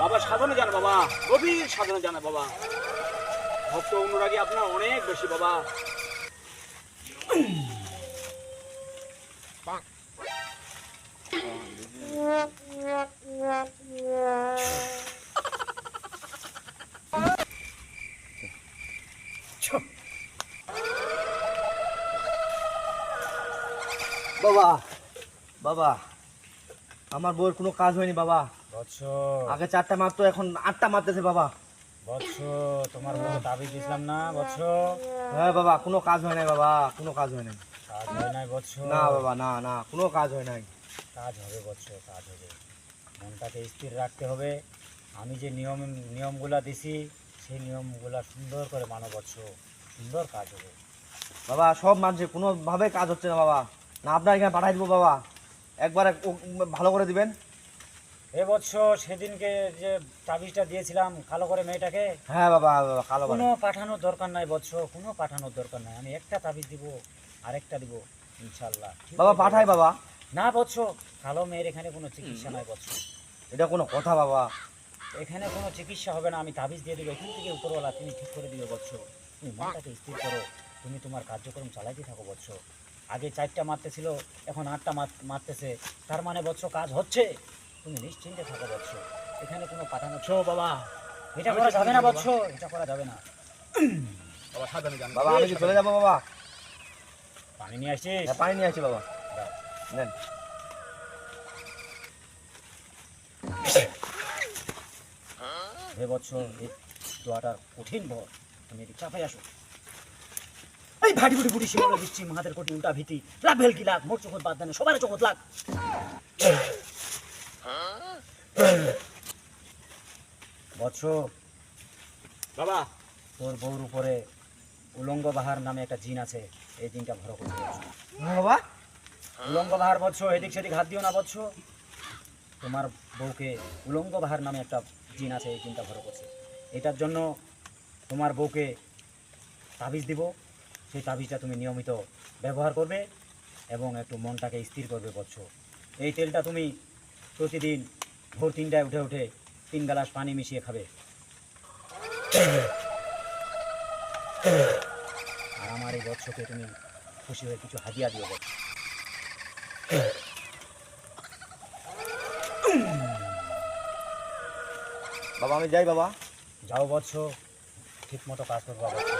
বাবা, সাধনে জানে বাবা, গভীর সাধনে জানে বাবা। ভক্ত অনুরাগী আপনার অনেক বেশি বাবা। বাবা বাবা, আমার বউয়ের কোনো কাজ হয়নি বাবা। আগে চারটা মারতো এখন আটটা মারতেছে বাবা। বৎস তোমার দিছিলাম না বৎস হ্যাঁ বাবা কোনো কাজ হয় নাই বাবা কোনো কাজ হয় নাই। কাজ হয় নাই বৎস না বাবা না না কোনো কাজ হয় নাই। কাজ হবে বৎস কাজ হবে। মনটাকে স্থির রাখতে হবে। আমি যে নিয়ম নিয়মগুলা দিছি সেই নিয়মগুলা সুন্দর করে মানো বৎস সুন্দর কাজ হবে। বাবা সব মানছে কোনোভাবে কাজ হচ্ছে না বাবা। না আপনার এখানে পাঠাই দিব বাবা। একবার ভালো করে দিবেন। এ বৎস সেদিনকে যে তাবিজটা দিয়েছিলাম কালো করে মেয়েটাকে হ্যাঁ বাবা কালো কোনো পাঠানোর দরকার নাই বৎস কোনো পাঠানোর দরকার নাই। আমি একটা তাবিজ দিব আরেকটা দিব ইনশাল্লাহ বাবা পাঠাই বাবা। না বৎস কালো মেয়ের এখানে কোনো চিকিৎসা নাই বৎস। এটা কোনো কথা বাবা। এখানে কোনো চিকিৎসা হবে না আমি তাবিজ দিয়ে দেবো এখান থেকে উপরওয়ালা তুমি ঠিক করে দিবে বৎস। তুমি মনটাকে স্থির করো তুমি তোমার কার্যক্রম চালাইতে থাকো বৎস। আগে চারটা মারতেছিল এখন আটটা মারতেছে। তার মানে বৎস কাজ হচ্ছে। তুমি নিশ্চিন্তে থাকো বৎস। এখানে কোনো পাঠানো ছো বাবা। এটা করা যাবে না বৎস। এটা করা যাবে না। বাবা সাধনে জানে বাবা আমি কি চলে যাব বাবা? পানি নিয়ে আসিস? হ্যাঁ, পানি নিয়ে আসি বাবা। নেন। হে বৎস এই দোয়াটার কঠিন ভর তুমি এটি চাপাই আসো। এই ভাটি বুটি বুটি শিমলা দিচ্ছি মাহাদের কোটি উল্টা ভীতি লাভ ভেলকি লাগ মোট চোখত বাদ দেনে সবার চোখত লাগ। বৎস। বাবা। তোর বউর উপরে উলঙ্গ বাহার নামে একটা জিন আছে এই জিনটা ভরো। হ্যাঁ বাবা। উলঙ্গ বাহার বৎস এদিক সেদিক হাত দিও না বৎস। তোমার বউকে উলঙ্গ বাহার নামে একটা জিন আছে এই জিনটা ভরো করছে। এটার জন্য তোমার বউকে তাবিজ দিব। সেই তাবিজটা তুমি নিয়মিত ব্যবহার করবে এবং একটু মনটাকে স্থির করবে বৎস। এই তেলটা তুমি প্রতিদিন ভোর তিনটায় উঠে উঠে তিন গ্লাস পানি মিশিয়ে খাবে। আর আমার এই বৎসকে তুমি খুশি হয়ে কিছু হাদিয়া দিও বৎস। বাবা আমি যাই বাবা। যাও বৎস ঠিক মতো কাজ করব বৎস।